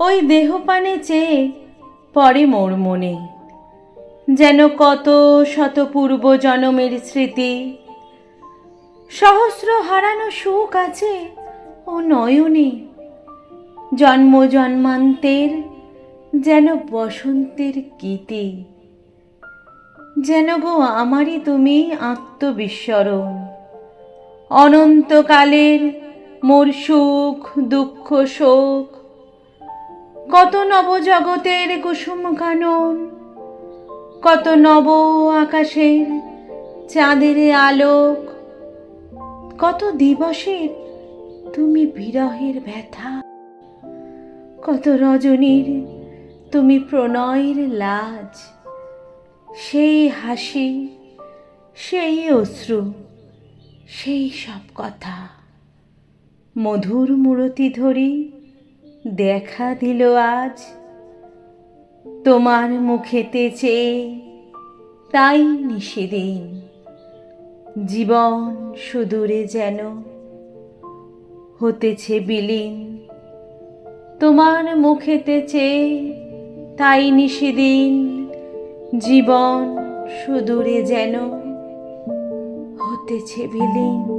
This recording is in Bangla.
ওই দেহপানে চেয়ে পরে মোর মনে। যেন কত শত পূর্ব জনমের স্মৃতি, সহস্র হারানো সুখ আছে ও নয়নে। জন্ম জন্মান্তের যেন বসন্তের গীতি, যেন গো আমারই তুমি আত্মবিস্মরণ। অনন্তকালের মোর সুখ, দুঃখ, শোক কত নবজগতের কুসুম কানন, কত নব আকাশের চাঁদের আলোক, কত দিবসের তুমি বিরহের ব্যথা, কত রজনীর তুমি প্রণয়ের লাজ, সেই হাসি, সেই অশ্রু, সেই সব কথা। মধুর মূরতি ধরি দেখা দিল আজ। তোমার মুখেতে চেয়ে তাই নিষেদিন। জীবন সুদূরে যেন হতেছে বিলীন। তোমার মুখেতে চেয়ে তাই নিষেদিন। জীবন সুদূরে যেন হতেছে বিলীন।